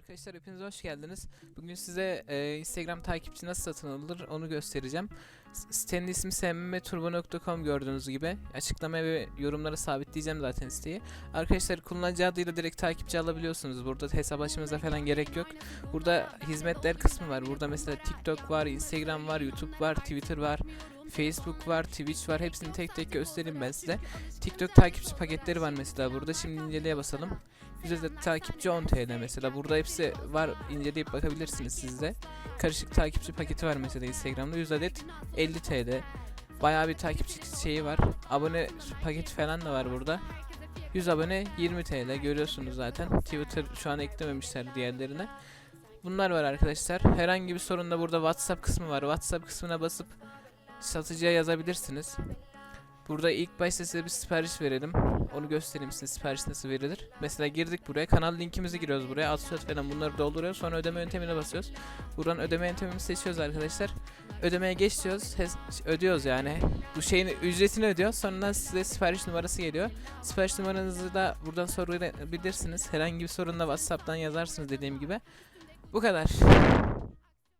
Arkadaşlar hepiniz hoş geldiniz. Bugün size e, Instagram takipçi nasıl satın alınır onu göstereceğim. Sitenin ismi smturbo.com gördüğünüz gibi. Açıklamaya ve yorumlara sabitleyeceğim zaten siteyi. Arkadaşlar kullanıcı adıyla direkt takipçi alabiliyorsunuz. Burada hesap açmanıza falan gerek yok. Burada hizmetler kısmı var. Burada mesela TikTok var, Instagram var, YouTube var, Twitter var. Facebook var, Twitch var. Hepsini tek tek göstereyim ben size. TikTok takipçi paketleri var mesela burada. Şimdi inceleye basalım. Yüzde takipçi 10 TL mesela. Burada hepsi var. inceleyip bakabilirsiniz siz de. Karışık takipçi paketi var mesela Instagram'da. 100 adet 50 TL. Bayağı bir takipçi şeyi var. Abone paketi falan da var burada. 100 abone 20 TL görüyorsunuz zaten. Twitter şu an eklememişler diğerlerine. Bunlar var arkadaşlar. Herhangi bir sorun da burada WhatsApp kısmı var. WhatsApp kısmına basıp satıcıya yazabilirsiniz. Burada ilk başta size bir sipariş verelim. Onu göstereyim size sipariş nasıl verilir. Mesela girdik buraya. Kanal linkimizi giriyoruz buraya. Ad soyad falan bunları dolduruyoruz. Sonra ödeme yöntemine basıyoruz. Buradan ödeme yöntemini seçiyoruz arkadaşlar. Ödemeye geç diyoruz. Hes- ödüyoruz yani. Bu şeyin ücretini ödüyor. Sonra size sipariş numarası geliyor. Sipariş numaranızı da buradan sorabilirsiniz. Herhangi bir sorunla WhatsApp'tan yazarsınız dediğim gibi. Bu kadar.